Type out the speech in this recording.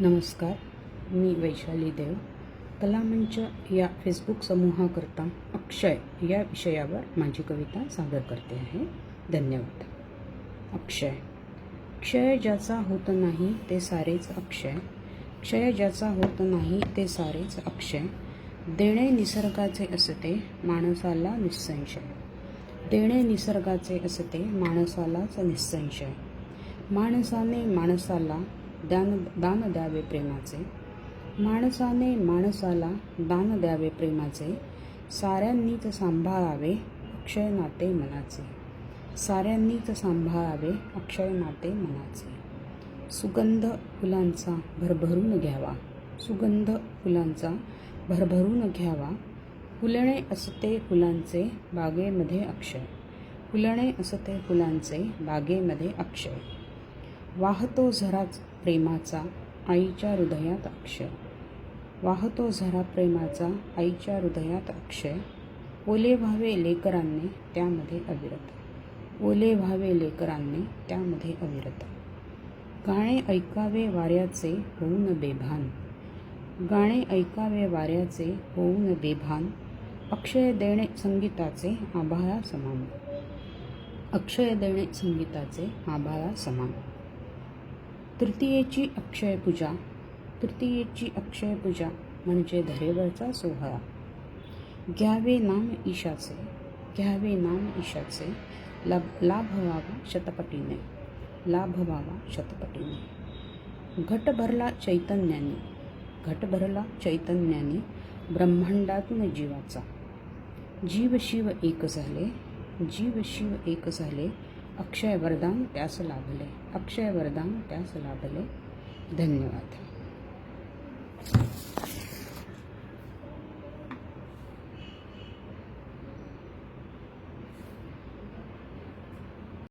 नमस्कार मी वैशाली देव. कलामंच या फेसबुक समूहाकरता अक्षय या विषयावर माझी कविता सादर करते आहे. धन्यवाद. अक्षय. क्षय ज्याचा होत नाही ते सारेच अक्षय. क्षय ज्याचा होत नाही ते सारेच अक्षय. देणे निसर्गाचे असते माणसाला निसंशय. देणे निसर्गाचे असते माणसालाच निसंशय. माणसाने माणसाला दान दान द्यावे प्रेमाचे. माणसाने माणसाला दान द्यावे प्रेमाचे. साऱ्यांनीच सांभाळावे अक्षय नाते मनाचे. साऱ्यांनीच सांभाळावे अक्षय नाते मनाचे. सुगंध फुलांचा भरभरून घ्यावा. सुगंध फुलांचा भरभरून घ्यावा. फुलणे असते फुलांचे बागेमध्ये अक्षय. फुलणे असते फुलांचे बागेमध्ये अक्षय. वाहतो झराच प्रेमाचा आईच्या हृदयात अक्षय. वाहतो झरा प्रेमाचा आईच्या हृदयात अक्षय. ओले व्हावे लेकरांनी त्यामध्ये अविरत. ओले व्हावे लेकरांनी त्यामध्ये अविरत. गाणे ऐकावे वाऱ्याचे होऊन बेभान. गाणे ऐकावे वाऱ्याचे होऊन बेभान. अक्षय देणे संगीताचे आभाळा समान. अक्षय देणे संगीताचे आभाळा समान. तृतीयेची अक्षय पूजा. तृतीयेची अक्षय पूजा म्हणजे धरेवरचा सोहळा. घ्यावे नाम ईशाचे घ्यावे नाम ईशाचे. लाभ लाभ व्हावा शतपटीने लाभ व्हावा शतपटीने. घट भरला चैतन्याने घट भरला चैतन्याने ब्रह्मांडातून जीवाचा. जीव शिव एक झाले जीव शिव एक झाले अक्षय वरदान त्यास लाभले. अक्षय वरदान त्यास लाभले. धन्यवाद.